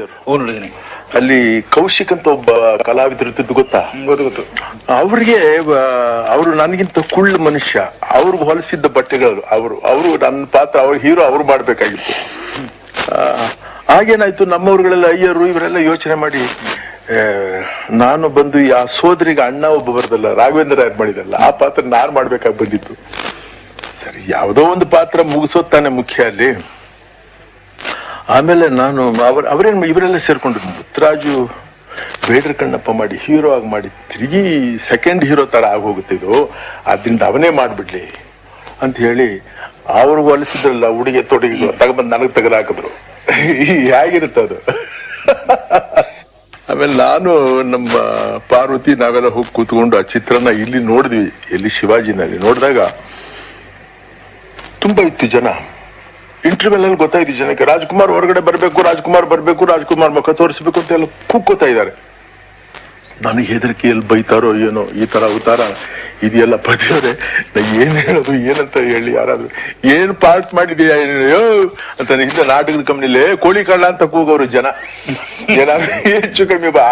Picture ನೋಡಿದೀನಿ ಅಲ್ಲಿ ಕೌಶಿಕ್ ಅಂತ ಒಬ್ಬ ಕಲಾವಿದರಿದ್ದು ಗೊತ್ತಾ? ಗೊತ್ತು ಗೊತ್ತು. ಅವ್ರಿಗೆ ಅವರು ನನಗಿಂತ ಕುಳ್ಳ ಮನುಷ್ಯ. ಅವ್ರಿಗೆ ಹೊಲಿಸಿದ್ದ ಬಟ್ಟೆಗಳು ಅವರು ಅವರು ನನ್ನ ಪಾತ್ರ ಅವ್ರ ಹೀರೋ ಅವ್ರು ಮಾಡ್ಬೇಕಾಗಿತ್ತು. ಆ, ಹಾಗೇನಾಯ್ತು? ನಮ್ಮವ್ರುಗಳೆಲ್ಲ ಅಯ್ಯರು ಇವರೆಲ್ಲ ಯೋಚನೆ ಮಾಡಿ ಆ, ನಾನು ಬಂದು ಆ ಸೋದರಿಗೆ ಅಣ್ಣ ಒಬ್ಬ ಬರ್ದಲ್ಲ ರಾಘವೇಂದ್ರ ಯಾರು ಮಾಡಿದಲ್ಲ ಆ ಪಾತ್ರ ನಾನು ಮಾಡ್ಬೇಕಾಗಿ ಬಂದಿತ್ತು ಸರಿ ಯಾವುದೋ ಒಂದು ಪಾತ್ರ ಮುಗಿಸೋದ್ ತಾನೆ ಮುಖ್ಯ ಅಲ್ಲಿ. ಆಮೇಲೆ ನಾನು ಅವ್ರ ಅವರೇನು ಇವರೆಲ್ಲ ಸೇರ್ಕೊಂಡ್ರು. ಮುತ್ತರಾಜು ಬೇಡ್ರ ಕಣ್ಣಪ್ಪ ಮಾಡಿ ಹೀರೋ ಆಗಿ ಮಾಡಿ ತಿರುಗಿ ಸೆಕೆಂಡ್ ಹೀರೋ ತರ ಆಗೋಗುತ್ತೆ ಇದು. ಅದ್ರಿಂದ ಅವನೇ ಮಾಡಿಬಿಡ್ಲಿ ಅಂತ ಹೇಳಿ ಅವ್ರಿಗೆ ಹೊಲಿಸಿದ್ರಲ್ಲ ಉಡುಗೆ ತೊಡಗಿ ತಗೊಂಬಂದು ನನಗೆ ತೆಗೆದಾಕಿದ್ರು ಹೇಗಿರುತ್ತೆ ಅದು? ಆಮೇಲೆ ನಾನು ನಮ್ಮ ಪಾರ್ವತಿ ನಾವೆಲ್ಲ ಹೋಗಿ ಕೂತ್ಕೊಂಡು ಆ ಚಿತ್ರನ ಇಲ್ಲಿ ನೋಡಿದ್ವಿ, ಎಲ್ಲಿ ಶಿವಾಜಿನಲ್ಲಿ ನೋಡಿದಾಗ ತುಂಬಾ ಇತ್ತು ಜನ. ಇಂಟರ್ವ್ಯೂಲ್ ಅಲ್ಲಿ ಗೊತ್ತಾಯ್ತು ಜನಕ್ಕೆ, ರಾಜ್ಕುಮಾರ್ ಹೊರಗಡೆ ಬರಬೇಕು, ರಾಜ್ಕುಮಾರ್ ಬರಬೇಕು, ರಾಜ್ಕುಮಾರ್ ಮುಖ ತೋರಿಸ್ಬೇಕು ಅಂತ ಎಲ್ಲ ಕೂಗ್ಕೋತಾ ಇದ್ದಾರೆ. ನನಗೆ ಹೆದರಿಕೆ ಎಲ್ಲಿ ಬೈತಾರೋ ಏನೋ ಈ ತರ ಅವತಾರ ಇದೆಲ್ಲ ನಾ ಏನ್ ಹೇಳೋದು, ಏನಂತ ಹೇಳಿ ಯಾರಾದ್ರೂ, ಏನ್ ಪಾರ್ಟ್ ಮಾಡಿದೀಯ ಅಂತ ಹಿಂದೆ ನಾಟಕದ ಕಂಪ್ನಿಲಿ ಕೋಳಿ ಕಳ್ಳ ಅಂತ ಕೂಗೋರು ಜನ. ಏನಾದ್ರು ಹೆಚ್ಚು ಕಮ್ಮಿ ಬಾ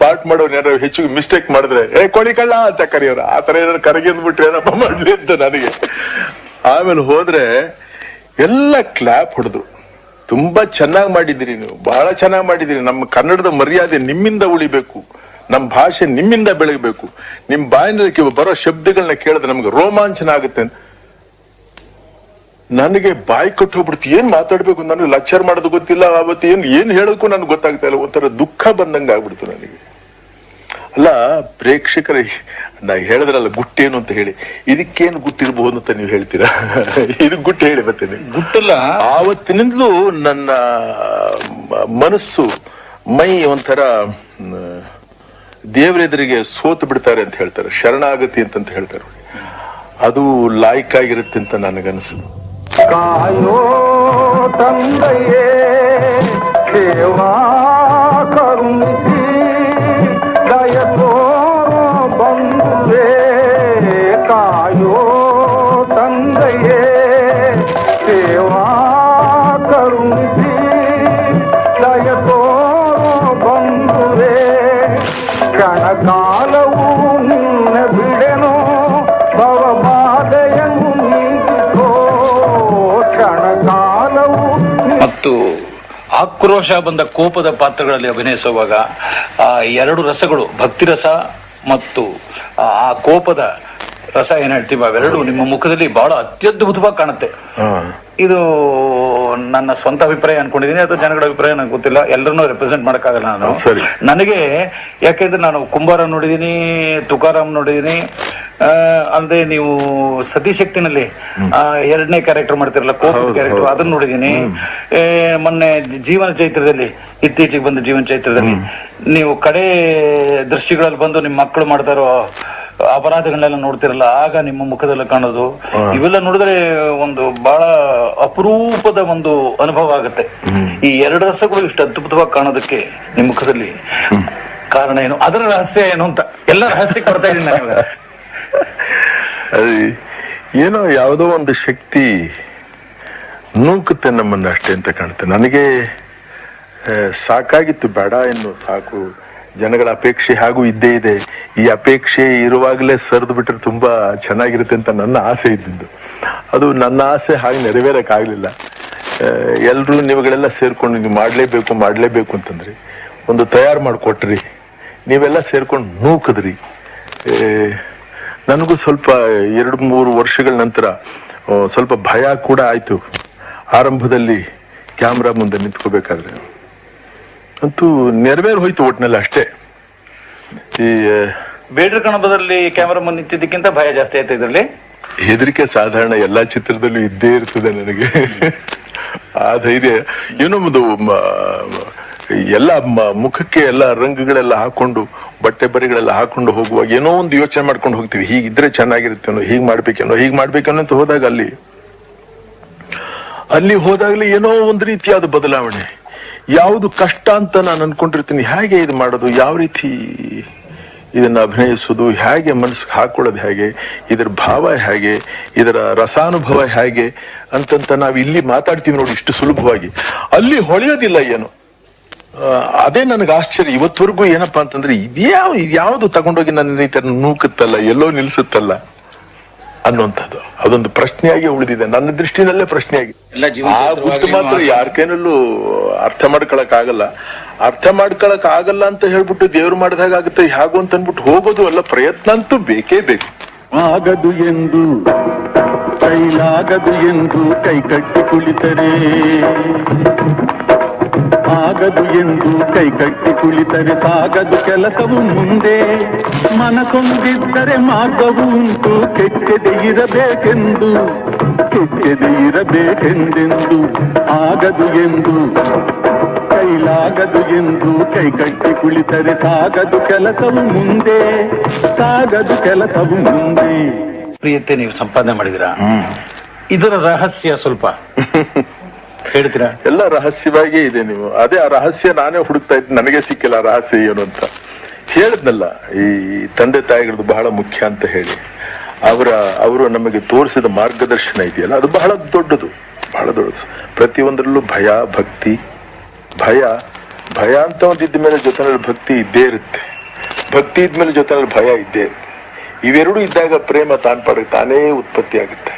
ಪಾರ್ಟ್ ಮಾಡೋರು ಏನಾದ್ರು ಹೆಚ್ಚು ಮಿಸ್ಟೇಕ್ ಮಾಡಿದ್ರೆ, ಏ, ಕೋಳಿ ಕಳ್ಳ ಅಂತ ಕರೆಯೋರು. ಆ ತರ ಏನಾದ್ರು ಕರಗಿದ್ಬಿಟ್ರೆ ಏನಪ್ಪ ಮಾಡ್ಲಿ ಅಂತ ನನಗೆ. ಆಮೇಲೆ ಹೋದ್ರೆ ಎಲ್ಲ ಕ್ಲಾಪ್ ಹೊಡೆದ್ರು ತುಂಬಾ ಚೆನ್ನಾಗಿ ಮಾಡಿದಿರಿ ನೀವು. ಬಹಳ ಚೆನ್ನಾಗಿ ಮಾಡಿದಿರಿ ನಮ್ಮ ಕನ್ನಡದ ಮರ್ಯಾದೆ ನಿಮ್ಮಿಂದ ಉಳಿಬೇಕು. ನಮ್ಮ ಭಾಷೆ ನಿಮ್ಮಿಂದ ಬೆಳಗಬೇಕು. ನಿಮ್ ಬಾಯಿನಲ್ಲಿ ಬರೋ ಶಬ್ದಗಳನ್ನ ಕೇಳಿದ್ರೆ ನಮ್ಗೆ ರೋಮಾಂಚನ ಆಗುತ್ತೆ ನನಗೆ ಬಾಯಿ ಕೊಟ್ಟು ಹೋಗ್ಬಿಡ್ತು. ಏನ್ ಮಾತಾಡ್ಬೇಕು? ನನಗೆ ಲೆಕ್ಚರ್ ಮಾಡೋದು ಗೊತ್ತಿಲ್ಲ. ಆವತ್ತು ಏನ್ ಏನ್ ಹೇಳೋಕ್ಕೂ ನನ್ಗೆ ಗೊತ್ತಾಗ್ತಾ ಇಲ್ಲ. ಒಂಥರ ದುಃಖ ಬಂದಂಗ ಆಗ್ಬಿಡ್ತು ನನಗೆ. ಅಲ್ಲ ಪ್ರೇಕ್ಷಕರ ನಾ ಹೇಳಿದ್ರಲ್ಲ ಗುಟ್ಟೇನು ಅಂತ ಹೇಳಿ. ಇದಕ್ಕೇನು ಗುಟ್ಟಿರಬಹುದು ಅಂತ ನೀವು ಹೇಳ್ತೀರಾ? ಇದು ಗುಟ್ಟು ಹೇಳಿ ಬರ್ತೇನೆ ಗುಟ್ಟಲ್ಲ. ಆವತ್ತಿನಿಂದಲೂ ನನ್ನ ಮನಸ್ಸು ಮೈ ಒಂಥರ ದೇವರೆದುರಿಗೆ ಸೋತು ಬಿಡ್ತಾರೆ ಅಂತ ಹೇಳ್ತಾರೆ. ಶರಣಾಗತಿ ಅಂತ ಹೇಳ್ತಾರೆ. ಅದು ಲಾಯ್ಕಾಗಿರುತ್ತೆ ಅಂತ ನನಗನ್ಸು. ಕಾಯೋ ತಂದೆಯೇ ಆಕ್ರೋಶ ಬಂದ ಕೋಪದ ಪಾತ್ರಗಳಲ್ಲಿ ಅಭಿನಯಿಸುವಾಗ ಆ ಎರಡು ರಸಗಳು ಭಕ್ತಿ ರಸ ಮತ್ತು ಆ ಕೋಪದ ರಸ ಏನ್ ಹೇಳ್ತೀವಿ ಅವೆರಡು ನಿಮ್ಮ ಮುಖದಲ್ಲಿ ಬಹಳ ಅತ್ಯದ್ಭುತವಾಗಿ ಕಾಣುತ್ತೆ. ಇದು ನನ್ನ ಸ್ವಂತ ಅಭಿಪ್ರಾಯ ಅನ್ಕೊಂಡಿದ್ದೀನಿ ಅಥವಾ ಜನಗಳ ಅಭಿಪ್ರಾಯ ನನಗೆ ಗೊತ್ತಿಲ್ಲ. ಎಲ್ಲರನ್ನೂ ರೆಪ್ರೆಸೆಂಟ್ ಮಾಡಕ್ಕಾಗಲ್ಲ ನಾನು. ನನಗೆ ಯಾಕೆಂದ್ರೆ ನಾನು ಕುಂಬಾರ ನೋಡಿದೀನಿ ತುಕಾರಾಮ್ ನೋಡಿದೀನಿ ಆ, ಅಲ್ಲದೆ ನೀವು ಸತಿಶಕ್ತಿನಲ್ಲಿ ಎರಡನೇ ಕ್ಯಾರೆಕ್ಟರ್ ಮಾಡ್ತಿರಲ್ಲ ಕೋಪ ಕ್ಯಾರೆಕ್ಟರ್ ಅದನ್ನ ನೋಡಿದೀನಿ ಮೊನ್ನೆ ಜೀವನ ಚೈತ್ರದಲ್ಲಿ ಇತ್ತೀಚೆಗೆ ಬಂದ ಜೀವನ ಚೈತ್ರದಲ್ಲಿ ನೀವು ಕಡೆ ದೃಶ್ಯಗಳಲ್ಲಿ ಬಂದು ನಿಮ್ಮ ಮಕ್ಕಳು ಮಾಡ್ತಾರೋ ಅಪರಾಧಗಳನ್ನೆಲ್ಲ ನೋಡ್ತಿರಲ್ಲ ಆಗ ನಿಮ್ಮ ಮುಖದಲ್ಲಿ ಕಾಣೋದು. ಇವೆಲ್ಲ ನೋಡಿದ್ರೆ ಒಂದು ಬಹಳ ಅಪರೂಪದ ಒಂದು ಅನುಭವ ಆಗುತ್ತೆ. ಈ ಎರಡು ರಸಗಳು ಇಷ್ಟು ಅದ್ಭುತವಾಗಿ ಕಾಣೋದಕ್ಕೆ ನಿಮ್ಮ ಮುಖದಲ್ಲಿ ಕಾರಣ ಏನು? ಅದರ ರಹಸ್ಯ ಏನು ಅಂತ? ಎಲ್ಲ ರಹಸ್ಯ ಕೊಡ್ತಾ ಇದ್ದೀನಿ ನಾನು. ಅದು ಏನೋ ಯಾವುದೋ ಒಂದು ಶಕ್ತಿ ನೂಕುತ್ತೆ ನಮ್ಮನ್ನು ಅಷ್ಟೇ ಅಂತ ಕಾಣುತ್ತೆ. ನನಗೆ ಸಾಕಾಗಿತ್ತು, ಬೇಡ ಇನ್ನು, ಸಾಕು. ಜನಗಳ ಅಪೇಕ್ಷೆ ಹಾಗೂ ಇದ್ದೇ ಇದೆ. ಈ ಅಪೇಕ್ಷೆ ಇರುವಾಗಲೇ ಸರಿದು ಬಿಟ್ಟರೆ ತುಂಬಾ ಚೆನ್ನಾಗಿರುತ್ತೆ ಅಂತ ನನ್ನ ಆಸೆ ಇದ್ದಿದ್ದು. ಅದು ನನ್ನ ಆಸೆ ಹಾಗೆ ನೆರವೇರಕ್ಕಾಗಲಿಲ್ಲ. ಎಲ್ಲರೂ ನೀವುಗಳೆಲ್ಲ ಸೇರ್ಕೊಂಡು, ನೀವು ಮಾಡಲೇಬೇಕು ಮಾಡಲೇಬೇಕು ಅಂತಂದ್ರಿ, ಒಂದು ತಯಾರು ಮಾಡಿಕೊಟ್ರಿ. ನೀವೆಲ್ಲ ಸೇರ್ಕೊಂಡು ನೂಕದ್ರಿ. ನನಗೂ ಸ್ವಲ್ಪ ಎರಡು ಮೂರು ವರ್ಷಗಳ ನಂತರ ಸ್ವಲ್ಪ ಭಯ ಕೂಡ ಆಯಿತು. ಆರಂಭದಲ್ಲಿ ಕ್ಯಾಮ್ರಾ ಮುಂದೆ ನಿಂತ್ಕೋಬೇಕಾದ್ರೆ. ಅಂತೂ ನೆರವೇರು ಹೋಯ್ತು ಒಟ್ನಲ್ಲಿ ಅಷ್ಟೇ. ಈ ಬೇಡ್ರ ಕಣಬದಲ್ಲಿ ಕ್ಯಾಮ್ರಾ ಮುಂದೆ ನಿಂತಿದ್ದಕ್ಕಿಂತ ಭಯ ಜಾಸ್ತಿ ಆಯ್ತು ಇದರಲ್ಲಿ? ಹೆದರಿಕೆ ಸಾಧಾರಣ ಎಲ್ಲಾ ಚಿತ್ರದಲ್ಲೂ ಇದ್ದೇ ಇರ್ತದೆ ನನಗೆ. ಆ ಧೈರ್ಯ. ಏನೋ ಒಂದು ಎಲ್ಲ ಮುಖಕ್ಕೆ ಎಲ್ಲ ರಂಗುಗಳೆಲ್ಲ ಹಾಕೊಂಡು, ಬಟ್ಟೆ ಬರಿಗಳೆಲ್ಲ ಹಾಕೊಂಡು ಹೋಗುವಾಗ ಏನೋ ಒಂದು ಯೋಚನೆ ಮಾಡ್ಕೊಂಡು ಹೋಗ್ತೀವಿ. ಹೀಗಿದ್ರೆ ಚೆನ್ನಾಗಿರುತ್ತೇನೋ ಹೀಗ್ ಮಾಡ್ಬೇಕೇನೋ ಹೀಗ್ ಮಾಡ್ಬೇಕನ್ನೋ ಅಂತ ಹೋದಾಗ ಅಲ್ಲಿ ಅಲ್ಲಿ ಹೋದಾಗಲೇ ಏನೋ ಒಂದು ರೀತಿಯಾದ ಬದಲಾವಣೆ. ಯಾವುದು ಕಷ್ಟ ಅಂತ ನಾನು ಅನ್ಕೊಂಡಿರ್ತೀನಿ. ಹೇಗೆ ಇದು ಮಾಡೋದು? ಯಾವ ರೀತಿ ಇದನ್ನ ಅಭಿನಯಿಸೋದು? ಹೇಗೆ ಮನಸ್ಸಿಗೆ ಹಾಕೊಳ್ಳೋದು ಹೇಗೆ? ಇದರ ಭಾವ ಹೇಗೆ? ಇದರ ರಸಾನುಭವ ಹೇಗೆ? ಅಂತಂತ ನಾವು ಇಲ್ಲಿ ಮಾತಾಡ್ತೀವಿ ನೋಡಿ, ಇಷ್ಟು ಸುಲಭವಾಗಿ. ಅಲ್ಲಿ ಹೊಳೆಯೋದಿಲ್ಲ ಏನು? ಅದೇ ನನಗೆ ಆಶ್ಚರ್ಯ. ಇವತ್ತವರೆಗೂ ಏನಪ್ಪಾ ಅಂತಂದ್ರೆ ಇದ್ಯಾವ ಯಾವ್ದು ತಗೊಂಡೋಗಿ ನನ್ನ ಈ ತರ ನೂಕುತ್ತಲ್ಲ ಎಲ್ಲೋ ನಿಲ್ಸುತ್ತಲ್ಲ ಅನ್ನುವಂಥದ್ದು. ಅದೊಂದು ಪ್ರಶ್ನೆಯಾಗಿ ಉಳಿದಿದೆ. ನನ್ನ ದೃಷ್ಟಿನಲ್ಲೇ ಪ್ರಶ್ನೆಯಾಗಿ. ಗುಟ್ಟು ಮಾತ್ರ ಯಾರಕೇನಲ್ಲೂ ಯಾರ ಕೈನಲ್ಲೂ ಅರ್ಥ ಮಾಡ್ಕೊಳಕ್ ಆಗಲ್ಲ ಅರ್ಥ ಮಾಡ್ಕೊಳಕ್ ಆಗಲ್ಲ ಅಂತ ಹೇಳ್ಬಿಟ್ಟು ದೇವ್ರು ಮಾಡಿದಾಗ ಆಗುತ್ತೆ. ಹಾಗು ಅಂತ ಅನ್ಬಿಟ್ಟು ಹೋಗೋದು ಅಲ್ಲ ಪ್ರಯತ್ನ ಅಂತೂ ಬೇಕೇ ಬೇಕು. ಆಗದು ಎಂದು ಕೈಲಾಗದು ಎಂದು ಕೈ ಕಟ್ಟಿ ಕುಳಿತರೆ. ಆಗದು ಎಂದು ಕೈ ಕಟ್ಟಿ ಕುಳಿತರೆ ಸಾಗದು ಕೆಲಸವು ಮುಂದೆ. ಮನಸೊಂದಿದ್ದರೆ ಮಾರ್ಗವು ಉಂಟು ಕೆಟ್ಟದೆ ಇರಬೇಕೆಂದು. ಕೆಟ್ಟದೆ ಇರಬೇಕೆಂದೆಂದು ಆಗದು ಎಂದು. ಕೈಲಾಗದು ಎಂದು ಕೈ ಕಟ್ಟಿ ಕುಳಿತರೆ ಸಾಗದು ಕೆಲಸವು ಮುಂದೆ. ಸಾಗದು ಕೆಲಸವು ಮುಂದೆ. ಪ್ರಿಯತೆ ನೀವು ಸಂಪಾದನೆ ಮಾಡಿದಿರಾ ಇದರ ರಹಸ್ಯ ಸ್ವಲ್ಪ. ಹೇಳ್ತೀರಾ? ಎಲ್ಲ ರಹಸ್ಯವಾಗಿ ಇದೆ ನೀವು. ಅದೇ ಆ ರಹಸ್ಯ ನಾನೇ ಹುಡುಕ್ತಾ ಇದ್ದೆ. ನನಗೆ ಸಿಕ್ಕಿಲ್ಲ ರಹಸ್ಯ ಏನು ಅಂತ. ಹೇಳಿದ್ನಲ್ಲ, ಈ ತಂದೆ ತಾಯಿಗಳದ್ದು ಬಹಳ ಮುಖ್ಯ ಅಂತ ಹೇಳಿ. ಅವರ, ಅವರು ನಮಗೆ ತೋರಿಸಿದ ಮಾರ್ಗದರ್ಶನ ಇದೆಯಲ್ಲ, ಅದು ಬಹಳ ದೊಡ್ಡದು. ಬಹಳ ದೊಡ್ಡದು. ಪ್ರತಿಯೊಂದರಲ್ಲೂ ಭಯ, ಭಕ್ತಿ, ಭಯ. ಭಯ ಅಂತ ಒಂದಿದ್ದ ಮೇಲೆ ಜೊತೆನಲ್ಲಿ ಭಕ್ತಿ ಇದ್ದೇ ಇರುತ್ತೆ. ಭಕ್ತಿ ಇದ್ಮೇಲೆ ಜೊತೆನಲ್ಲಿ ಭಯ ಇದ್ದೇ ಇರುತ್ತೆ. ಇವೆರಡೂ ಇದ್ದಾಗ ಪ್ರೇಮ ತಾನ್ ತಾನೇ ಉತ್ಪತ್ತಿ ಆಗುತ್ತೆ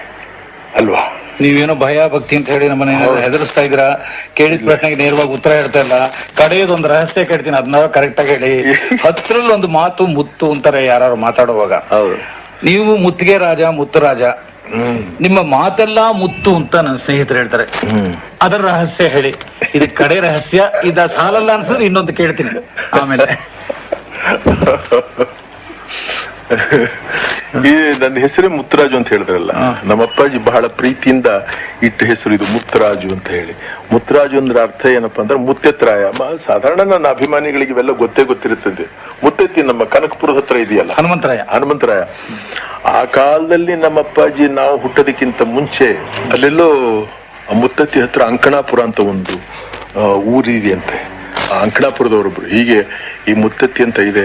ಅಲ್ವಾ? ನೀವೇನೋ ಭಯ ಭಕ್ತಿ ಅಂತ ಹೇಳಿ ನಮ್ಮನ್ನ ಏನಾದ್ರು ಹೆದರ್ಸ್ತಾ ಇದ್ದೀರಾ? ಕೇಳಿದ ಪ್ರಶ್ನೆಗೆ ನೇರವಾಗಿ ಉತ್ತರ ಹೇಳ್ತಾ ಇಲ್ಲ. ಕಡೆಯದೊಂದು ರಹಸ್ಯ ಕೇಳ್ತೀನಿ ಅದನ್ನ ಕರೆಕ್ಟ್ ಆಗಿ ಹೇಳಿ. ಹತ್ರಲ್ಲಿ ಒಂದು ಮಾತು ಮುತ್ತು ಅಂತಾರೆ ಯಾರು ಮಾತಾಡುವಾಗ. ಹೌದು. ನೀವು ಮುತ್ತಿಗೆ ರಾಜ ಮುತ್ತು ರಾಜ. ನಿಮ್ಮ ಮಾತೆಲ್ಲಾ ಮುತ್ತು ಅಂತ ನನ್ನ ಸ್ನೇಹಿತರು ಹೇಳ್ತಾರೆ. ಅದರ ರಹಸ್ಯ ಹೇಳಿ. ಇದು ಕಡೆ ರಹಸ್ಯ ಇದ ಸಾಲಲ್ಲ ಅನ್ಸಿದ್ರೆ ಇನ್ನೊಂದು ಕೇಳ್ತೀನಿ. ಆಮೇಲೆ. ಈ ನನ್ನ ಹೆಸರೇ ಮುತ್ತರಾಜು ಅಂತ ಹೇಳಿದ್ರಲ್ಲ. ನಮ್ಮ ಅಪ್ಪಾಜಿ ಬಹಳ ಪ್ರೀತಿಯಿಂದ ಇಟ್ಟ ಹೆಸರು ಇದು ಮುತ್ತರಾಜು ಅಂತ ಹೇಳಿ. ಮುತ್ತರಾಜು ಅಂದ್ರೆ ಅರ್ಥ ಏನಪ್ಪಾ ಅಂದ್ರೆ ಮುತ್ತೆತ್ರಾಯ. ಸಾಧಾರಣ ನನ್ನ ಅಭಿಮಾನಿಗಳಿಗೆ ಇವೆಲ್ಲ ಗೊತ್ತೇ ಗೊತ್ತಿರುತ್ತದೆ. ಮುತ್ತೆತ್ತಿ ನಮ್ಮ ಕನಕಪುರ ಹತ್ರ ಇದೆಯಲ್ಲ? ಹನುಮಂತರಾಯ. ಹನುಮಂತರಾಯ. ಆ ಕಾಲದಲ್ಲಿ ನಮ್ಮ ಅಪ್ಪಾಜಿ ನಾವು ಹುಟ್ಟೋದಕ್ಕಿಂತ ಮುಂಚೆ ಅಲ್ಲೆಲ್ಲೋ ಮುತ್ತತ್ತಿ ಹತ್ರ ಅಂಕಣಾಪುರ ಅಂತ ಒಂದು ಊರಿದೆಯಂತೆ ಆ ಅಂಕಣಾಪುರದವರೊಬ್ರು ಹೀಗೆ ಈ ಮುತ್ತತ್ತಿ ಅಂತ ಇದೆ.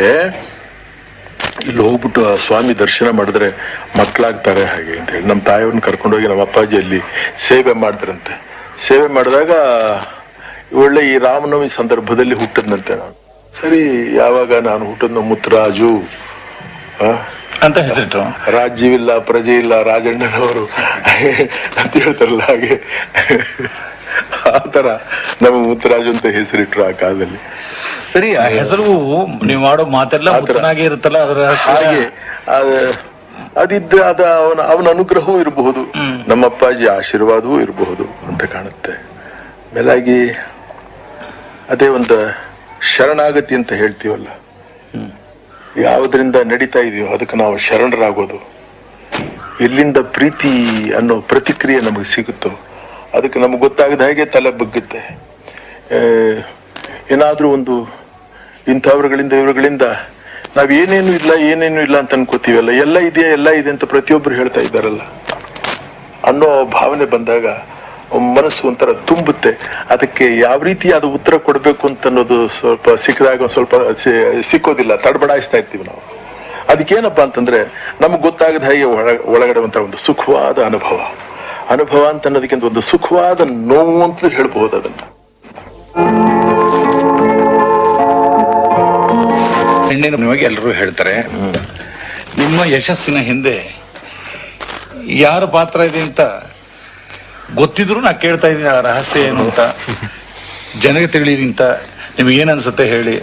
ಇಲ್ಲಿ ಹೋಗ್ಬಿಟ್ಟು ಆ ಸ್ವಾಮಿ ದರ್ಶನ ಮಾಡಿದ್ರೆ ಮಕ್ಕಳಾಗ್ತಾರೆ ಹಾಗೆ ಅಂತ ಹೇಳಿ. ನಮ್ಮ ತಾಯಿಯವ್ರನ್ನ ಕರ್ಕೊಂಡೋಗಿ ನಮ್ಮ ಅಪ್ಪಾಜಿ ಅಲ್ಲಿ ಸೇವೆ ಮಾಡಿದ್ರಂತೆ ಸೇವೆ ಮಾಡಿದಾಗ ಒಳ್ಳೆ ಈ ರಾಮನವಮಿ ಸಂದರ್ಭದಲ್ಲಿ ಹುಟ್ಟದ್ನಂತೆ ನಾನು. ಸರಿ ಯಾವಾಗ ನಾನು ಹುಟ್ಟದ್ನು ಮುತ್ತರಾಜು ಅಂತ ಹೆಸರಿಟ್ರು. ರಾಜ್ಯವಿಲ್ಲ ಪ್ರಜೆ ಇಲ್ಲ ರಾಜಣ್ಣನವರು ಅಂತ ಹೇಳ್ತಾರಲ್ಲ ಹಾಗೆ. ಆ ತರ ನಮ್ಮ ಮುತ್ತರಾಜು ಅಂತ ಹೆಸರಿಟ್ರು ಆ ಕಾಲದಲ್ಲಿ. ಸರಿ ಆ ಹೆಸರು ನೀವು ಮಾಡೋ ಮಾತೆಲ್ಲ ಚೆನ್ನಾಗಿ ಇರುತ್ತಲ್ಲ ಅದರ ಹಾಗೆ ಅದ- ಅದಿದ್ದ ಅದ ಅವನ ಅವನ ಅನುಗ್ರಹವೂ ಇರಬಹುದು. ನಮ್ಮ ಅಪ್ಪಾಜಿ ಆಶೀರ್ವಾದವೂ ಇರಬಹುದು ಅಂತ ಕಾಣುತ್ತೆ. ಮೇಲಾಗಿ ಅದೇ ಒಂದು ಶರಣಾಗತಿ ಅಂತ ಹೇಳ್ತೀವಲ್ಲ. ಯಾವುದರಿಂದ ನಡೀತಾ ಇದೆಯೋ ಅದಕ್ಕೆ ನಾವು ಶರಣರಾಗೋದು. ಎಲ್ಲಿಂದ ಪ್ರೀತಿ ಅನ್ನೋ ಪ್ರತಿಕ್ರಿಯೆ ನಮಗೆ ಸಿಗುತ್ತೋ ಅದಕ್ಕೆ ನಮಗೆ ಗೊತ್ತಾಗದ ಹಾಗೆ ತಲೆ ಬಗ್ಗುತ್ತೆ. ಆ, ಏನಾದ್ರೂ ಒಂದು ಇಂಥವ್ರಗಳಿಂದ ಇವರುಗಳಿಂದ ನಾವು ಏನೇನು ಇಲ್ಲ ಏನೇನು ಇಲ್ಲ ಅಂತ ಅನ್ಕೋತೀವಲ್ಲ? ಎಲ್ಲ ಇದೆಯಾ, ಎಲ್ಲ ಇದೆ ಅಂತ ಪ್ರತಿಯೊಬ್ಬರು ಹೇಳ್ತಾ ಇದ್ದಾರಲ್ಲ. ಅನ್ನೋ ಭಾವನೆ ಬಂದಾಗ ಮನಸ್ಸು ಒಂಥರ ತುಂಬುತ್ತೆ. ಅದಕ್ಕೆ ಯಾವ ರೀತಿಯಾದ ಉತ್ತರ ಕೊಡಬೇಕು ಅಂತ ಅನ್ನೋದು ಸ್ವಲ್ಪ ಸಿಕ್ಕಿದಾಗ ಸ್ವಲ್ಪ ಸಿಕ್ಕೋದಿಲ್ಲ. ತಡಬಡಾಯಿಸ್ತಾ ಇರ್ತೀವಿ ನಾವು. ಅದಕ್ಕೇನಪ್ಪ ಅಂತಂದ್ರೆ ನಮ್ಗೆ ಗೊತ್ತಾಗದ ಹಾಗೆ ಒಳ- ಒಳಗಡೆ ಅಂತ ಒಂದು ಸುಖವಾದ ಅನುಭವ. ಅನುಭವ ಅಂತ ಅನ್ನೋದಕ್ಕಿಂತ ಒಂದು ಸುಖವಾದ ನೋವು ಅಂತಲೂ ಹೇಳ್ಬಹುದು ಅದನ್ನ. ನಿಮಗೆ ಎಲ್ಲರೂ ಹೇಳ್ತಾರೆ. ನಿಮ್ಮ ಯಶಸ್ಸಿನ ಹಿಂದೆ ಯಾರ ಪಾತ್ರ ಇದೆ ಅಂತ ಗೊತ್ತಿದ್ರು ನಾ ಕೇಳ್ತಾ ಇದ್ದೀನಿ ಆ ರಹಸ್ಯ ಏನು ಅಂತ. ಜನಗೆ ತಿಳಿಲಿ ಅಂತ ನಿಮ್ಗೆ ಏನ್ ಅನ್ಸುತ್ತೆ ಹೇಳಿ.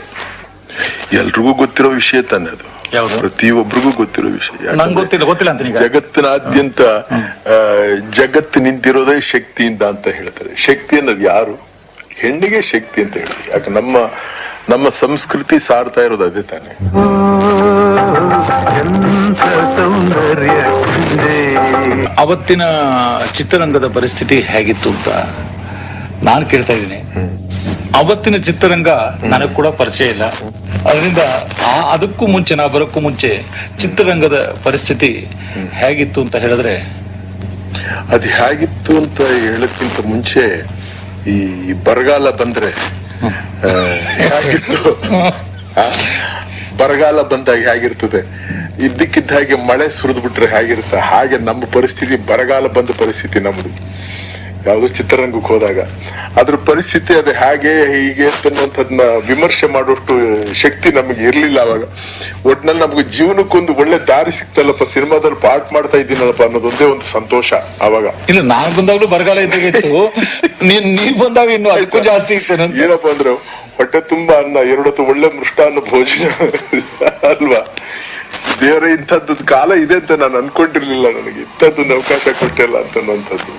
ಎಲ್ರಿಗೂ ಗೊತ್ತಿರೋ ವಿಷಯ ತಾನೆ ಅದು. ಪ್ರತಿ ಪ್ರತಿಯೊಬ್ಬರಿಗೂ ಗೊತ್ತಿರೋ ವಿಷಯ. ನಂಗೆ ಗೊತ್ತಿಲ್ಲ ಗೊತ್ತಿಲ್ಲ ಅಂತ ಜಗತ್ತಿನಾದ್ಯಂತ ಜಗತ್ತು ನಿಂತಿರೋದೇ ಶಕ್ತಿಯಿಂದ ಅಂತ ಹೇಳ್ತಾರೆ. ಶಕ್ತಿ ಅನ್ನೋದು ಯಾರು? ಹೆಣ್ಣಿಗೆ ಶಕ್ತಿ ಅಂತ ಹೇಳ್ತಾರೆ. ಯಾಕೆ ನಮ್ಮ ನಮ್ಮ ಸಂಸ್ಕೃತಿ ಸಾರ್ತಾ ಇರೋದು ಅದೇ ತಾನೆ. ಅವತ್ತಿನ ಚಿತ್ರರಂಗದ ಪರಿಸ್ಥಿತಿ ಹೇಗಿತ್ತು ಅಂತ ನಾನು ಕೇಳ್ತಾ ಇದ್ದೀನಿ ಅವತ್ತಿನ ಚಿತ್ರರಂಗ ನನಗೆ ಕೂಡ ಪರಿಚಯ ಇಲ್ಲ ಅದರಿಂದ ಅದಕ್ಕೂ ಮುಂಚೆ ನಾ ಬರೋಕ್ಕೂ ಮುಂಚೆ ಚಿತ್ರರಂಗದ ಪರಿಸ್ಥಿತಿ ಹೇಗಿತ್ತು ಅಂತ ಹೇಳಿದ್ರೆ ಅದು ಹೇಗಿತ್ತು ಅಂತ ಹೇಳಕ್ಕಿಂತ ಮುಂಚೆ ಈ ಬರಗಾಲ ಬಂದ್ರೆ ಹೇಗಿತ್ತು. ಬರಗಾಲ ಬಂದಾಗ ಹೇಗಿರ್ತದೆ ಇದ್ದಕ್ಕಿದ್ದ ಹಾಗೆ ಮಳೆ ಸುರಿದ್ಬಿಟ್ರೆ ಹೇಗಿರುತ್ತೆ? ಹಾಗೆ ನಮ್ಮ ಪರಿಸ್ಥಿತಿ ಬರಗಾಲ ಬಂದ ಪರಿಸ್ಥಿತಿ ನಮ್ದು. ಯಾವ್ದೋ ಚಿತ್ರರಂಗಕ್ಕೆ ಹೋದಾಗ. ಅದ್ರ ಪರಿಸ್ಥಿತಿ ಅದು ಹೇಗೆ ಹೀಗೆ ಅಂತನ್ನುವಂಥದ್ನ ವಿಮರ್ಶೆ ಮಾಡುವಷ್ಟು ಶಕ್ತಿ ನಮಗೆ ಇರ್ಲಿಲ್ಲ ಅವಾಗ. ಒಟ್ನಲ್ಲಿ ನಮ್ಗೆ ಜೀವನಕ್ಕೊಂದು ಒಳ್ಳೆ ದಾರಿ ಸಿಕ್ತಲ್ಲಪ್ಪ ಸಿನಿಮಾದಲ್ಲಿ ಪಾರ್ಟ್ ಮಾಡ್ತಾ ಇದ್ದೀನಲ್ಲಪ್ಪ ಅನ್ನೋದೊಂದೇ ಒಂದು ಸಂತೋಷ ಅವಾಗ. ಇಲ್ಲ ನಾನು ಬಂದಾಗ್ಲೂ ಬರಗಾಲ ಇದ್ದಾಗ ನೀನ್ ನೀನ್ ಬಂದಾಗ ಇನ್ನು ಅದಕ್ಕೂ ಜಾಸ್ತಿ ಏನಪ್ಪಾ ಅಂದ್ರೆ ಹೊಟ್ಟೆ ತುಂಬಾ ಅನ್ನ ಎರಡತ್ತು ಒಳ್ಳೆ ಮೃಷ್ಟಾನ್ನ ಭೋಜನ ಅಲ್ವಾ? ದೇವರ ಇಂಥದ್ದು ಕಾಲ ಇದೆ ಅಂತ ನಾನು ಅನ್ಕೊಂಡಿರ್ಲಿಲ್ಲ ನನಗೆ. ಇಂಥದ್ದೊಂದು ಅವಕಾಶ ಕೊಟ್ಟಿಲ್ಲ ಅಂತ ಅನ್ನೋಂಥದ್ದು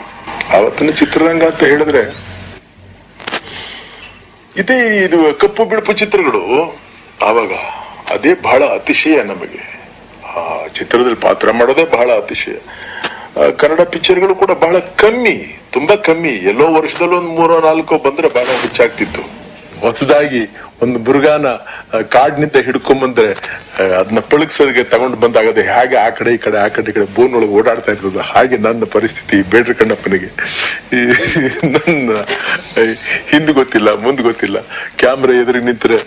ಅವತ್ತಿನ ಚಿತ್ರರಂಗ ಅಂತ ಹೇಳಿದ್ರೆ, ಇದೇ ಇದು ಕಪ್ಪು ಬಿಳುಪು ಚಿತ್ರಗಳು. ಆವಾಗ ಅದೇ ಬಹಳ ಅತಿಶಯ ನಮಗೆ. ಆ ಚಿತ್ರದಲ್ಲಿ ಪಾತ್ರ ಮಾಡೋದೇ ಬಹಳ ಅತಿಶಯ. ಕನ್ನಡ ಪಿಕ್ಚರ್ಗಳು ಕೂಡ ಬಹಳ ಕಮ್ಮಿ, ತುಂಬಾ ಕಮ್ಮಿ. ಎಲ್ಲೋ ವರ್ಷದಲ್ಲಿ ಒಂದ್ ಮೂರೋ ನಾಲ್ಕೋ ಬಂದ್ರೆ ಬಹಳ ಹೆಚ್ಚಾಗ್ತಿತ್ತು. ಹೊಸದಾಗಿ ಒಂದು ಮೃಗಾನ ಕಾಡಿನಿಂದ ಆ, ಅದನ್ನ ಪಳಗ್ಸೋದಕ್ಕೆ ತಗೊಂಡು ಬಂದಾಗ ಅದು ಹೇಗೆ ಆ ಕಡೆ ಈ ಕಡೆ ಆ ಕಡೆ ಈ ಕಡೆ ಬೋನ್ ಒಳಗೆ ಓಡಾಡ್ತಾ ಇರ್ತದ ಹಾಗೆ ನನ್ನ ಪರಿಸ್ಥಿತಿ ಬೇಡ್ರ ಕಣ್ಣಪ್ಪನಿಗೆ. ನನ್ನ ಹಿಂದೆ ಗೊತ್ತಿಲ್ಲ ಮುಂದ್ ಗೊತ್ತಿಲ್ಲ. ಕ್ಯಾಮ್ರಾ ಎದುರಿಗೆ ನಿಂತ್ರೆ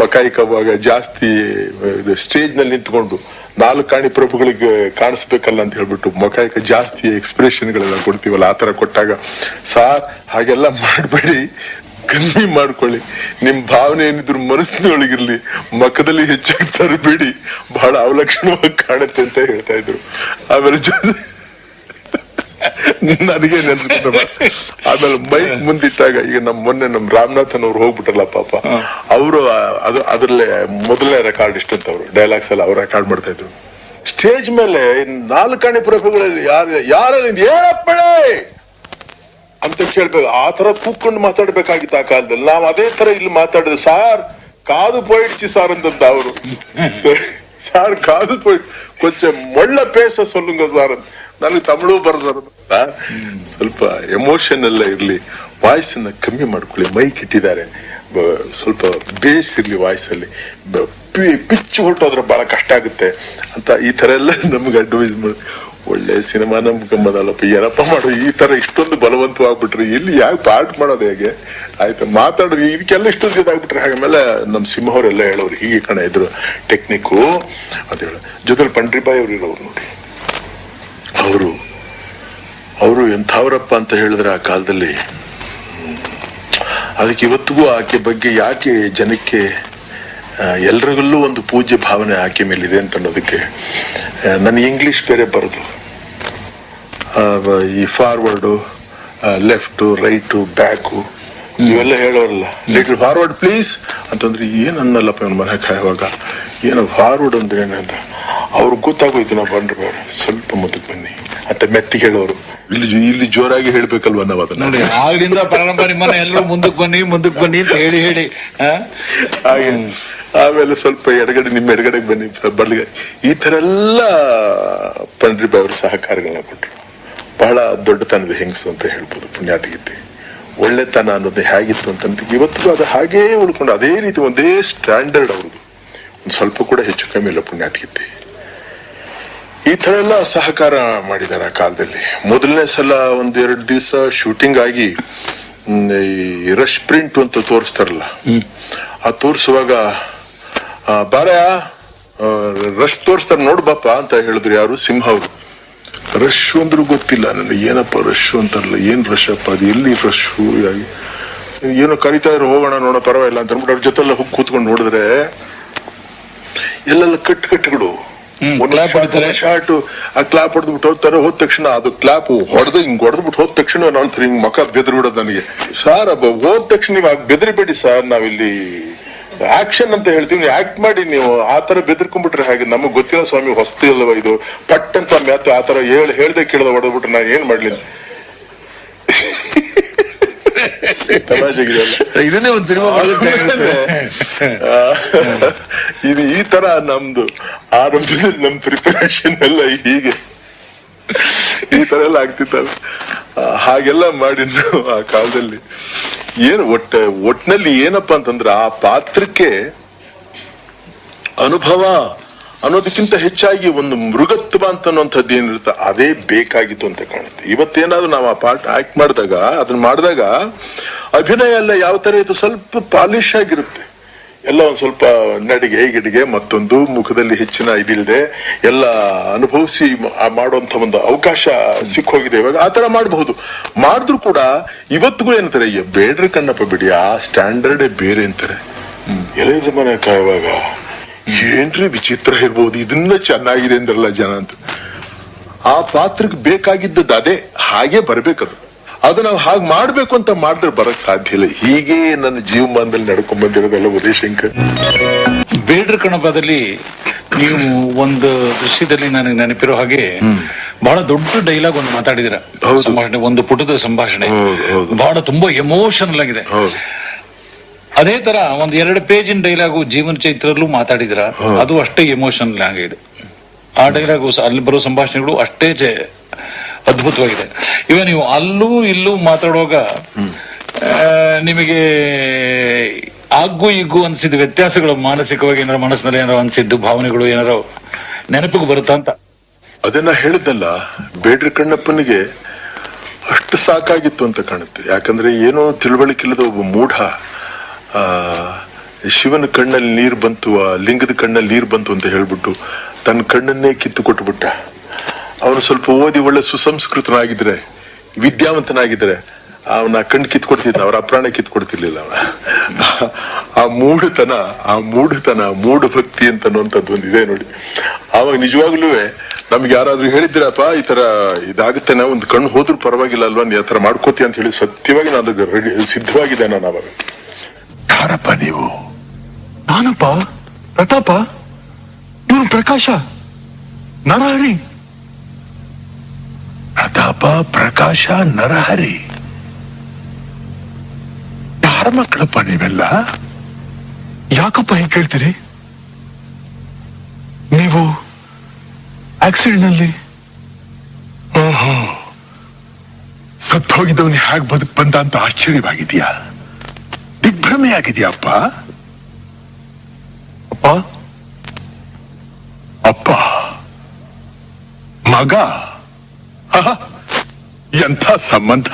ಮಕಾಯಿಕವಾಗ ಜಾಸ್ತಿ ಸ್ಟೇಜ್ನಲ್ಲಿ ನಿಂತ್ಕೊಂಡು ನಾಲ್ಕು ಕಾಣಿ ಪ್ರಭುಗಳಿಗೆ ಕಾಣಿಸ್ಬೇಕಲ್ಲ ಅಂತ ಹೇಳ್ಬಿಟ್ಟು ಮಕಾಯಿಕ ಜಾಸ್ತಿ ಎಕ್ಸ್ಪ್ರೆಷನ್ ಕೊಡ್ತೀವಲ್ಲ ಆ ಆತರ ಕೊಟ್ಟಾಗ ಸಾರ್ ಹಾಗೆಲ್ಲ ಮಾಡಬೇಡಿ ಕಮ್ಮಿ ಮಾಡ್ಕೊಳ್ಳಿ. ನಿಮ್ ಭಾವನೆ ಏನಿದ್ರು ಮನಸ್ಸಿನೊಳಗಿರ್ಲಿ ಮಖದಲ್ಲಿ ಹೆಚ್ಚಾಗಿ ತರಬೇಡಿ ಬಹಳ ಅವಲಕ್ಷಣವಾಗಿ ಕಾಣುತ್ತೆ ಅಂತ ಹೇಳ್ತಾ ಇದ್ರು. ಆಮೇಲೆ ನನಗೆ ನೆನ್ಸ್ಕೊಂಡ ಆಮೇಲೆ ಮೈಕ್ ಮುಂದಿಟ್ಟಾಗ ಈಗ ನಮ್ ಮೊನ್ನೆ ನಮ್ ರಾಮನಾಥನ್ ಅವ್ರು ಹೋಗ್ಬಿಟ್ರಲ್ಲ ಪಾಪ. ಅವರು ಅದು ಅದ್ರಲ್ಲೇ ಮೊದಲನೇ ರೆಕಾರ್ಡ್ ಅಂತ ಅವರು ಡೈಲಾಗ್ಸ್ ಎಲ್ಲ ಅವ್ರು ರೆಕಾರ್ಡ್ ಮಾಡ್ತಾ ಇದ್ರು. ಸ್ಟೇಜ್ ಮೇಲೆ ನಾಲ್ಕಾಣಿ ಪ್ರಭುಗಳಲ್ಲಿ ಯಾರು ಯಾರಲ್ಲಿ ಏನಪ್ಪಳೆ ಅಂತ ಕೇಳ್ಬೇಕು. ಆ ತರ ಕೂತ್ಕೊಂಡು ಮಾತಾಡ್ಬೇಕಾಗಿತ್ತು ಆ ಕಾಲದಲ್ಲಿ. ನಾವು ಅದೇ ತರ ಇಲ್ಲಿ ಮಾತಾಡಿದ್ರೆ ಸಾರ್ ಕಾದು ಪೋಯಿಡ್ಚಿ ಸಾರ್ ಅಂತಂದ ಅವರು. ಸಾರ್ ಕಾದು ಪೋಯ್ ಕೊಂಚ ಮೊಳ್ಳ ಪೇಸ ಸೊಲ್ಲುಂಗ ಸಾರ್ ಅಂತ. ನನಗೆ ತಮಿಳು ಬರ್ದಾರ. ಸ್ವಲ್ಪ ಎಮೋಷನ್ ಎಲ್ಲ ಇರ್ಲಿ. ವಾಯ್ಸ್ ಕಮ್ಮಿ ಮಾಡ್ಕೊಳ್ಳಿ. ಮೈಕ್ ಇಟ್ಟಿದ್ದಾರೆ ಸ್ವಲ್ಪ ಬೇಸ್ ಇರ್ಲಿ ವಾಯ್ಸ್ ಅಲ್ಲಿ ಪಿಚ್ ಹೊರಟೋದ್ರೆ ಬಹಳ ಕಷ್ಟ ಆಗುತ್ತೆ. ಅಂತ ಈ ತರ ಎಲ್ಲ ನಮ್ಗೆ ಅಡ್ವೈಸ್ ಮಾಡಿ. ಒಳ್ಳೆ ಸಿನಿಮಾ ನಂಬ್ಕೊಂಬದಲ್ಲಪ್ಪ ಏನಪ್ಪ ಮಾಡು, ಈ ತರ ಇಷ್ಟೊಂದು ಬಲವಂತವಾಗ್ಬಿಟ್ರಿ. ಇಲ್ಲಿ ಯಾಕೆ ಪಾರ್ಟ್ ಮಾಡೋದು ಹೇಗೆ? ಆಯ್ತು, ಮಾತಾಡ್ರಿ. ಇದಕ್ಕೆಲ್ಲ ಇಷ್ಟೊಂದು ಇದಾಗ್ಬಿಟ್ರೆ ಆಮೇಲೆ ನಮ್ಮ ಸಿಂಹವರೆಲ್ಲ ಹೇಳೋರು, ಹೀಗೆ ಕಣ ಇದ್ರು. ಟೆಕ್ನಿಕ್ಕು ಅಂತ ಹೇಳ. ಜೊತೆಲಿ ಪಂಡ್ರಿಬಾಯಿ ಅವ್ರು ಇರೋರು ನೋಡಿ. ಅವರು ಅವರು ಎಂಥವ್ರಪ್ಪ ಅಂತ ಹೇಳಿದ್ರೆ ಆ ಕಾಲದಲ್ಲಿ ಅದಕ್ಕೆ ಇವತ್ತಿಗೂ ಆಕೆ ಬಗ್ಗೆ ಯಾಕೆ ಜನಕ್ಕೆ ಎಲ್ರಿಗಲ್ಲೂ ಒಂದು ಪೂಜ್ಯ ಭಾವನೆ ಆಕೆ ಮೇಲಿದೆ ಅಂತ ಅನ್ನೋದಕ್ಕೆ ನನ್ನ ಇಂಗ್ಲಿಷ್ ಬೇರೆ ಬರೋದು. ಈ ಫಾರ್ವರ್ಡು ಲೆಫ್ಟು ರೈಟು ಬ್ಯಾಕು ಇವೆಲ್ಲ ಹೇಳೋರಲ್ಲ. ಲಿಟಲ್ ಫಾರ್ವರ್ಡ್ ಪ್ಲೀಸ್ ಅಂತಂದ್ರೆ ಏನು ಅನ್ನಲ್ಲಪ್ಪ ಇವನು ಮನೆ ಕಾಯುವಾಗ ಏನು ಫಾರ್ವರ್ಡ್ ಅಂದ್ರೆ ಏನಂತ? ಅವ್ರಿಗೆ ಗೊತ್ತಾಗೋಯ್ತು ನಾವು ಬಂದ್ರೆ ಸ್ವಲ್ಪ ಮುಂದಕ್ಕೆ ಬನ್ನಿ. ಅಂತ ಮೆತ್ತಿಗೆ ಹೇಳೋರು. ಇಲ್ಲಿ ಇಲ್ಲಿ ಜೋರಾಗಿ ಹೇಳ್ಬೇಕಲ್ವ ನಾವು ಅದನ್ನ? ನೋಡಿ ಆಗಿಂದ ಪ್ರಾರಂಭ ನಿಮ್ಮನ್ನ ಎಲ್ಲರೂ ಮುಂದಕ್ಕೆ ಬನ್ನಿ ಮುಂದಕ್ಕೆ ಬನ್ನಿ ಅಂತ ಹೇಳಿ ಹೇಳಿ? ಹಾಗೆ. ಆಮೇಲೆ ಸ್ವಲ್ಪ ಎಡಗಡೆ ನಿಮ್ಮ ಎಡಗಡೆ ಬನ್ನಿ ಬರ್ಲಿ. ಈ ತರ ಎಲ್ಲ ಪಂಡ್ರಿಬ ಅವರು ಸಹಕಾರಗಳನ್ನ ಕೊಟ್ಟರು ಬಹಳ ದೊಡ್ಡತನದ ಹೆಂಗಸು ಅಂತ ಹೇಳ್ಬೋದು ಪುಣ್ಯಾತಿಗಿತ್ತಿ ಒಳ್ಳೆತನ ಅನ್ನೋದು ಹೇಗಿತ್ತು ಅಂತ ಇವತ್ತಿಗೂ ಅದು ಹಾಗೇ ಉಳ್ಕೊಂಡು ಅದೇ ರೀತಿ ಒಂದೇ ಸ್ಟ್ಯಾಂಡರ್ಡ್ ಅವ್ರದ್ದು. ಒಂದು ಸ್ವಲ್ಪ ಕೂಡ ಹೆಚ್ಚು ಕಮ್ಮಿ ಇಲ್ಲ ಪುಣ್ಯಾತಿಗಿತ್ತಿ ಈ ತರ ಎಲ್ಲ ಸಹಕಾರ ಮಾಡಿದ್ದಾರೆ ಆ ಕಾಲದಲ್ಲಿ. ಮೊದಲನೇ ಸಲ ಒಂದ್ ಎರಡು ದಿವಸ ಶೂಟಿಂಗ್ ಆಗಿ ಈ ರಶ್ ಪ್ರಿಂಟ್ ಅಂತ ತೋರಿಸ್ತಾರಲ್ಲ ಆ ತೋರಿಸುವಾಗ ಬಾರ ರಶ್ ತೋರಿಸ್ತಾರೆ ನೋಡ್ಬಪ್ಪ ಅಂತ ಹೇಳಿದ್ರು ಯಾರು? ಸಿಂಹ ಅವರು. ರಶ್ ಅಂದ್ರೂ ಗೊತ್ತಿಲ್ಲ ನನಗೆ. ಏನಪ್ಪ ರಶ್ ಅಂತಾರಲ್ಲ ಏನ್ ರಶ್ ಅಪ್ಪ ಅದು? ಎಲ್ಲಿ ರಶ್ ಏನೋ ಕರಿತಾ ಇದ್ರು ಹೋಗೋಣ ನೋಡೋ ಪರವಾಗಿಲ್ಲ ಅಂತ ಅಂದ್ಬಿಟ್ಟು ಅವ್ರ ಜೊತೆಲ್ಲ ಹೋಗಿ ಕೂತ್ಕೊಂಡು ನೋಡಿದ್ರೆ ಎಲ್ಲೆಲ್ಲ ಕಟ್ ಕಟ್ಗಳು. ಶಾರ್ಟ್ ಆ ಕ್ಲಾಪ್ ಹೊಡೆದ್ಬಿಟ್ಟು ಹೋಗ್ತಾರೆ ಹೋದ ತಕ್ಷಣ ಅದು ಕ್ಲಾಪ್ ಹೊಡೆದು ಹಿಂಗ್ ಹೊಡೆದ್ಬಿಟ್ಟು ಹೋದ ತಕ್ಷಣ ನಾನು ಹಿಂಗ್ ಮಕ ಬೆದರಿ ಬಿಡೋದು ನನಗೆ. ಸಾರ್ ಹೋದ ತಕ್ಷಣ ನೀವು ಬೆದರಿಬೇಡಿ ಸಾರ್ ನಾವಿಲ್ಲಿ. ಆಕ್ಷನ್ ಅಂತ ಹೇಳ್ತೀವಿ ಆಕ್ಟ್ ಮಾಡಿ ನೀವು ಆ ತರ ಬೆದರ್ಕೊಂಡ್ಬಿಟ್ರೆ ಹಾಗೆ? ನಮಗ್ ಗೊತ್ತಿಲ್ಲ ಸ್ವಾಮಿ ಹೊಸ್ತು ಅಲ್ವ ಇದು? ಪಟ್ ಅಂತ ಮ್ಯಾತ್ ಆ ತರ ಹೇಳ್ ಹೇಳ್ದೆ ಕೇಳ್ದೆ ಹೊಡೆದ್ಬಿಟ್ರೆ ನಾನು ಏನ್ ಮಾಡ್ಲಿಲ್ಲ? ತಮಾಷೆಗಿದೆ ಇದನ್ನೇ ಒಂದು ಸಿನಿಮಾ ಆ, ಇದು ಈ ತರ ನಮ್ದು ಆರಂಭದಲ್ಲಿ ನಮ್ ಪ್ರಿಪರೇಷನ್ ಎಲ್ಲ ಹೀಗೆ. ಈ ತರ ಎಲ್ಲ ಆಗ್ತಿತ್ತಲ್ಲ. ಹಾಗೆಲ್ಲ ಮಾಡಿ ನಾವು ಆ ಕಾಲದಲ್ಲಿ. ಏನು ಒಟ್ಟ, ಒಟ್ನಲ್ಲಿ ಏನಪ್ಪ ಅಂತಂದ್ರೆ ಆ ಪಾತ್ರಕ್ಕೆ ಅನುಭವ ಅನ್ನೋದಕ್ಕಿಂತ ಹೆಚ್ಚಾಗಿ ಒಂದು ಮೃಗತ್ವ ಅಂತ ಅನ್ನುವಂಥದ್ದು ಏನಿರುತ್ತೆ, ಅದೇ ಬೇಕಾಗಿತ್ತು ಅಂತ ಕಾಣುತ್ತೆ. ಇವತ್ತೇನಾದ್ರೂ ನಾವು ಆ ಪಾರ್ಟ್ ಆಕ್ಟ್ ಮಾಡಿದಾಗ, ಅದನ್ನ ಮಾಡಿದಾಗ ಅಭಿನಯ ಎಲ್ಲ ಯಾವ ತರ ಇದು ಸ್ವಲ್ಪ ಪಾಲಿಶ್ ಆಗಿರುತ್ತೆ. ಎಲ್ಲ ಒಂದು ಸ್ವಲ್ಪ ನಡಿಗೆ ಗಿಡಿಗೆ ಮತ್ತೊಂದು ಮುಖದಲ್ಲಿ ಹೆಚ್ಚಿನ ಇದಿಲ್ಲದೆ ಎಲ್ಲ ಅನುಭವಿಸಿ ಮಾಡುವಂತ ಒಂದು ಅವಕಾಶ ಸಿಕ್ಕೋಗಿದೆ. ಇವಾಗ ಆ ತರ ಮಾಡಬಹುದು. ಮಾಡಿದ್ರು ಕೂಡ ಇವತ್ತಿಗೂ ಏನಂತಾರೆ "ಅಯ್ಯ, ಬೇಡ್ರಿ ಕಣ್ಣಪ್ಪ ಬಿಡಿ ಆ ಸ್ಟ್ಯಾಂಡರ್ಡೇ ಬೇರೆ ಅಂತಾರೆ. ಎಳೆದ್ರ ಮನೆ ಕಾಯುವಾಗ ಏನ್ರಿ ವಿಚಿತ್ರ ಇರ್ಬೋದು ಇದನ್ನ ಚೆನ್ನಾಗಿದೆ ಅಂದ್ರಲ್ಲ ಜನ ಅಂತ. ಆ ಪಾತ್ರಕ್ಕೆ ಬೇಕಾಗಿದ್ದದ್ದು ಅದೇ ಹಾಗೆ ಬರ್ಬೇಕದು. ಅದು ನಾವು ಹಾಗೆ ಮಾಡ್ಬೇಕು ಅಂತ ಮಾಡಿದ್ರೆ ಬರಕ್ ಸಾಧ್ಯ ಇಲ್ಲ. ಹೀಗೆ ನನ್ನ ಜೀವಮಾನದಲ್ಲಿ ನಡ್ಕೊಂಡ್ ಬಂದಿರೋದಲ್ಲ ಉದಯಶಂಕರ್ ಬೇಡ್ರ ಕಣಬದಲ್ಲಿ ನೀವು ಒಂದು ದೃಶ್ಯದಲ್ಲಿ ನನಗೆ ನೆನಪಿರೋ ಹಾಗೆ ಬಹಳ ದೊಡ್ಡ ಡೈಲಾಗ್ ಒಂದು ಮಾತಾಡಿದಿರ ಸಂಭಾಷಣೆ ಒಂದು ಪುಟದ ಸಂಭಾಷಣೆ. ಬಹಳ ತುಂಬಾ ಎಮೋಷನಲ್ ಆಗಿದೆ. ಅದೇ ತರ ಒಂದ್ ಎರಡು ಪೇಜಿನ ಡೈಲಾಗು ಜೀವನ ಚೈತ್ರಲ್ಲೂ ಮಾತಾಡಿದಿರ ಅದು ಅಷ್ಟೇ ಎಮೋಷನಲ್ ಆಗಿದೆ. ಆ ಡೈಲಾಗು ಅಲ್ಲಿ ಬರೋ ಸಂಭಾಷಣೆಗಳು ಅಷ್ಟೇ ಅದ್ಭುತವಾಗಿದೆ. ಇವ ನೀವು ಅಲ್ಲೂ ಇಲ್ಲೂ ಮಾತಾಡುವಾಗ ನಿಮಗೆ ಆಗ್ಗು ಇಗ್ಗು ಅನ್ಸಿದ ವ್ಯತ್ಯಾಸಗಳು ಮಾನಸಿಕವಾಗಿ ಏನಾರ ಮನಸ್ಸಿನಲ್ಲಿ ಏನಾರ ಅನ್ಸಿದ್ದು, ಭಾವನೆಗಳು ಏನಾರ ನೆನಪಿಗೆ ಬರುತ್ತಾ ಅಂತ? ಅದನ್ನ ಹೇಳಿದ್ದಲ್ಲ, ಬೇಡ್ರಿ ಕಣ್ಣಪ್ಪನಿಗೆ ಅಷ್ಟು ಸಾಕಾಗಿತ್ತು ಅಂತ ಕಾಣುತ್ತೆ. ಯಾಕಂದ್ರೆ ಏನೋ ತಿಳುವಳಿಕಿಲ್ಲದ ಒಬ್ಬ ಮೂಢ ಶಿವನ ಕಣ್ಣಲ್ಲಿ ನೀರು ಬಂತು ಲಿಂಗದ ಕಣ್ಣಲ್ಲಿ ನೀರು ಬಂತು ಅಂತ ಹೇಳ್ಬಿಟ್ಟು ತನ್ನ ಕಣ್ಣನ್ನೇ ಕಿತ್ತು ಕೊಟ್ಬಿಟ್ಟ ಅವನು ಸ್ವಲ್ಪ ಓದಿ ಒಳ್ಳೆ ಸುಸಂಸ್ಕೃತನಾಗಿದ್ರೆ, ವಿದ್ಯಾವಂತನಾಗಿದ್ರೆ, ಅವನ ಕಣ್ಣು ಕಿತ್ಕೊಡ್ತಿದ್ದ, ಅವ್ರ ಅಪ್ರಾಣ ಕಿತ್ಕೊಡ್ತಿರ್ಲಿಲ್ಲ ಅವನ. ಆ ಮೂಢತನ ಆ ಮೂಢತನ ಮೂಢ ಭಕ್ತಿ ಅಂತ ಒಂದು ಇದೆ ನೋಡಿ. ಆವಾಗ ನಿಜವಾಗ್ಲೂ ನಮ್ಗೆ ಯಾರಾದ್ರೂ ಹೇಳಿದ್ರಪ್ಪ, ಈ ತರ ಇದಾಗುತ್ತೆ, ನಾವು ಒಂದು ಕಣ್ಣು ಹೋದ್ರೂ ಪರವಾಗಿಲ್ಲ ಅಲ್ವಾ, ನೀ ಆ ಮಾಡ್ಕೋತಿ ಅಂತ ಹೇಳಿ ಸತ್ಯವಾಗಿ ನಾನು ರೆಡಿ ಸಿದ್ಧವಾಗಿದೆ ನಾನು ಅವಾಗ ಯಾರಪ್ಪ ನೀವು? ನಾನಪ್ಪ? ಪ್ರತಾಪ? ಇವನು ಪ್ರಕಾಶ? ನರಹರಿ ಪ್ರತಾಪ ಪ್ರಕಾಶ ನರಹರಿ. ಯಾರ ಮಕ್ಕಳಪ್ಪ ನೀವೆಲ್ಲ? ಯಾಕಪ್ಪ ಹೇಗೆ ಕೇಳ್ತೀರಿ? ನೀವು ಆಕ್ಸಿಡೆಂಟ್ ಸತ್ತು ಹೋಗಿದ್ದವನು ಹೇಗೆ ಬದುಕ್ ಬಂದ ಅಂತ ಆಶ್ಚರ್ಯವಾಗಿದೆಯಾ ದಿಗ್ಭ್ರಮೆ ಅಪ್ಪ? ಅಪ್ಪ. ಮಗ? ಎಂಥ ಸಂಬಂಧ?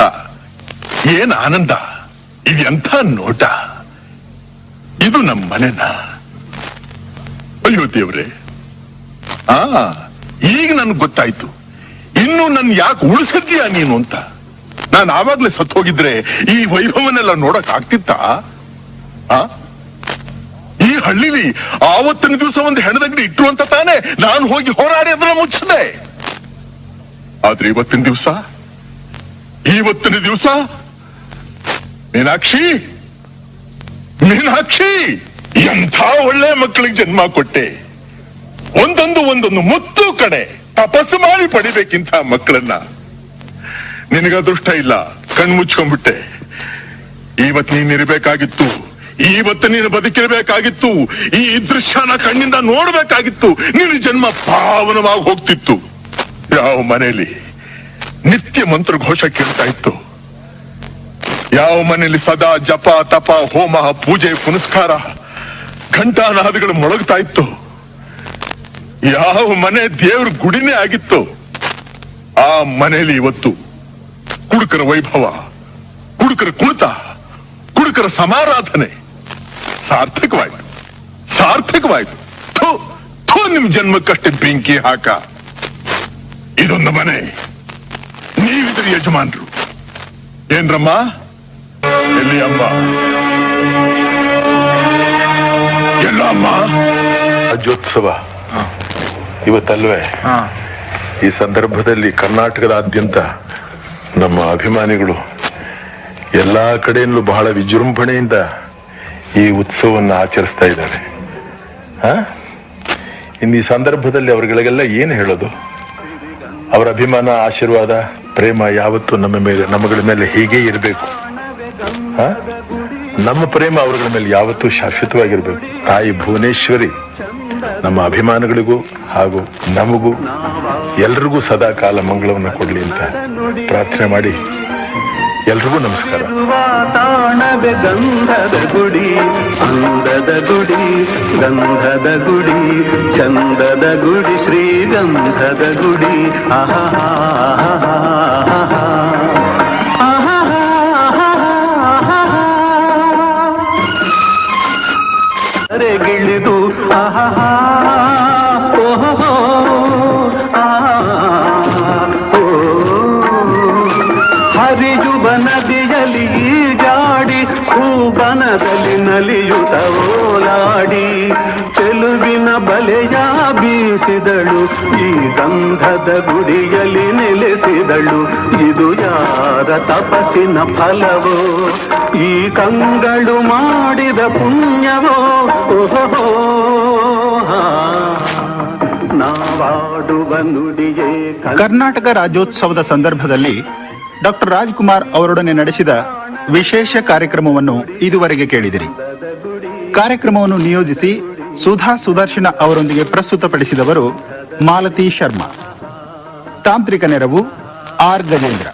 ಏನ್ ಆನಂದ? ಇದು ಎಂಥ ನೋಟ? ಇದು ನಮ್ಮ ಮನೆನ? ಅಯ್ಯೋ ದೇವ್ರೆ. ಆ, ಈಗ ನನ್ಗೆ ಗೊತ್ತಾಯ್ತು. ಇನ್ನು ನನ್ ಯಾಕೆ ಉಳಿಸಿದ್ಯಾ ನೀನು ಅಂತ? ನಾನು ಆವಾಗ್ಲೇ ಸತ್ತು ಹೋಗಿದ್ರೆ ಈ ವೈಭವನೆಲ್ಲ ನೋಡಕ್ ಆಗ್ತಿತ್ತ? ಈ ಹಳ್ಳಿಲಿ ಆವತ್ತಿನ ದಿವಸ ಒಂದು ಹೆಣದಗ್ಡಿ ಇಟ್ಟು ಅಂತ ತಾನೆ ನಾನು ಹೋಗಿ ಹೋರಾಡಿ ಅದನ್ನ ಮುಚ್ಚದೆ. ಆದ್ರೆ ಇವತ್ತಿನ ದಿವಸ ಇವತ್ತಿನ ದಿವಸ? ಮೀನಾಕ್ಷಿ? ಮೀನಾಕ್ಷಿ! ಎಂಥ ಒಳ್ಳೆ ಮಕ್ಕಳಿಗೆ ಜನ್ಮ ಕೊಟ್ಟೆ. ಒಂದೊಂದು ಒಂದೊಂದು ಮುತ್ತು ಕಡೆ ತಪಸ್ಸು ಮಾಡಿ ಪಡಿಬೇಕಿಂತ ಮಕ್ಕಳನ್ನ. ನಿನಗ ಅದೃಷ್ಟ ಇಲ್ಲ ಕಣ್ ಮುಚ್ಕೊಂಡ್ಬಿಟ್ಟೆ. ಇವತ್ ನೀನ್ ಇರಬೇಕಾಗಿತ್ತು, ಇವತ್ತು ನೀನು ಬದುಕಿರಬೇಕಾಗಿತ್ತು, ಈ ದೃಶ್ಯನ ಕಣ್ಣಿಂದ ನೋಡ್ಬೇಕಾಗಿತ್ತು. ನಿನ್ನ ಜನ್ಮ ಪಾವನವಾಗಿ ಹೋಗ್ತಿತ್ತು. ಯಾವ ಮನೆಯಲ್ಲಿ? ನಿತ್ಯ ಮಂತ್ರ ಘೋಷ ಕೇಳ್ತಾ ಇತ್ತು ಯಾವ ಮನೆಯಲ್ಲಿ ಸದಾ ಜಪ, ತಪ, ಹೋಮ, ಪೂಜೆ, ಪುನಸ್ಕಾರ, ಘಂಟಾನಾದಗಳು ಮೊಳಗ್ತಾ ಇತ್ತು ಯಾವ ಮನೆ ದೇವ್ರ ಗುಡಿನೇ ಆಗಿತ್ತು. ಆ ಮನೆಯಲ್ಲಿ ಇವತ್ತು ಕುಡುಕರ ವೈಭವ, ಕುಡುಕರ ಕುಣಿತ, ಕುಡುಕರ ಸಮಾರಾಧನೆ. ಸಾರ್ಥಕವಾಯ್ತು ಸಾರ್ಥಕವಾಯ್ತು. ಥೋ ಥೋ, ನಿಮ್ ಜನ್ಮಕ್ಕಷ್ಟೇ ಬೆಂಕಿ ಹಾಕ. ಇದೊಂದು ಮನೆ. ನೀವಿದ್ರ ಯಜಮಾನ್ರು. ಏನ್ರಮ್ಮ? ಎಲ್ಲಿ ಅಮ್ಮ? ಎಲ್ಲ ಅಮ್ಮ ರಾಜ್ಯೋತ್ಸವ ಇವತ್ತಲ್ವೇ? ಈ ಸಂದರ್ಭದಲ್ಲಿ ಕರ್ನಾಟಕದಾದ್ಯಂತ ನಮ್ಮ ಅಭಿಮಾನಿಗಳು ಎಲ್ಲಾ ಕಡೆಯಲ್ಲೂ ಬಹಳ ವಿಜೃಂಭಣೆಯಿಂದ ಈ ಉತ್ಸವವನ್ನು ಆಚರಿಸ್ತಾ ಇದ್ದಾರೆ? ಇನ್ನು ಈ ಸಂದರ್ಭದಲ್ಲಿ ಅವರುಗಳಿಗೆಲ್ಲ ಏನು ಹೇಳೋದು? ಅವರ ಅಭಿಮಾನ, ಆಶೀರ್ವಾದ, ಪ್ರೇಮ ಯಾವತ್ತೂ ನಮ್ಮ ಮೇಲೆ, ನಮ್ಮಗಳ ಮೇಲೆ ಹೀಗೆ ಇರಬೇಕು. ನಮ್ಮ ಪ್ರೇಮ ಅವರುಗಳ ಮೇಲೆ ಯಾವತ್ತೂ ಶಾಶ್ವತವಾಗಿರ್ಬೇಕು. ತಾಯಿ ಭುವನೇಶ್ವರಿ, ನಮ್ಮ ಅಭಿಮಾನಗಳಿಗೂ ಹಾಗೂ ನಮಗೂ ಎಲ್ರಿಗೂ ಸದಾ ಕಾಲ ಮಂಗಳವನ್ನು ಕೊಡಲಿ ಅಂತ ಪ್ರಾರ್ಥನೆ ಮಾಡಿ ಎಲ್ರಿಗೂ ನಮಸ್ಕಾರ. ಗುಡಿ ಅಂದದ ಗುಡಿ ಗಂಧದ ಗುಡಿ ಚಂದದ ಗುಡಿ ಶ್ರೀಗಂಧದ ಗುಡಿ ಗಿಳಿದು ಈ ಗಂಧದ ಗುಡಿಯಲ್ಲಿ ನೆಲೆಸಿದಳು. ಇದು ಯಾರ ತಪಸ್ಸಿನ ಫಲವೋ? ಈ ಕಂಗಳು ಮಾಡಿದ ಪುಣ್ಯವೋ? ಓಹೋ ಕರ್ನಾಟಕ ರಾಜ್ಯೋತ್ಸವದ ಸಂದರ್ಭದಲ್ಲಿ ಡಾಕ್ಟರ್ ರಾಜ್ಕುಮಾರ್ ಅವರೊಡನೆ ನಡೆಸಿದ ವಿಶೇಷ ಕಾರ್ಯಕ್ರಮವನ್ನು ಇದುವರೆಗೆ ಕೇಳಿದಿರಿ. ಕಾರ್ಯಕ್ರಮವನ್ನು ನಿಯೋಜಿಸಿ ಸುಧಾ ಸುದರ್ಶನ ಅವರೊಂದಿಗೆ ಪ್ರಸ್ತುತಪಡಿಸಿದವರು ಮಾಲತಿ ಶರ್ಮಾ. ತಾಂತ್ರಿಕ ನೆರವು ಆರ್ ಗಜೇಂದ್ರ.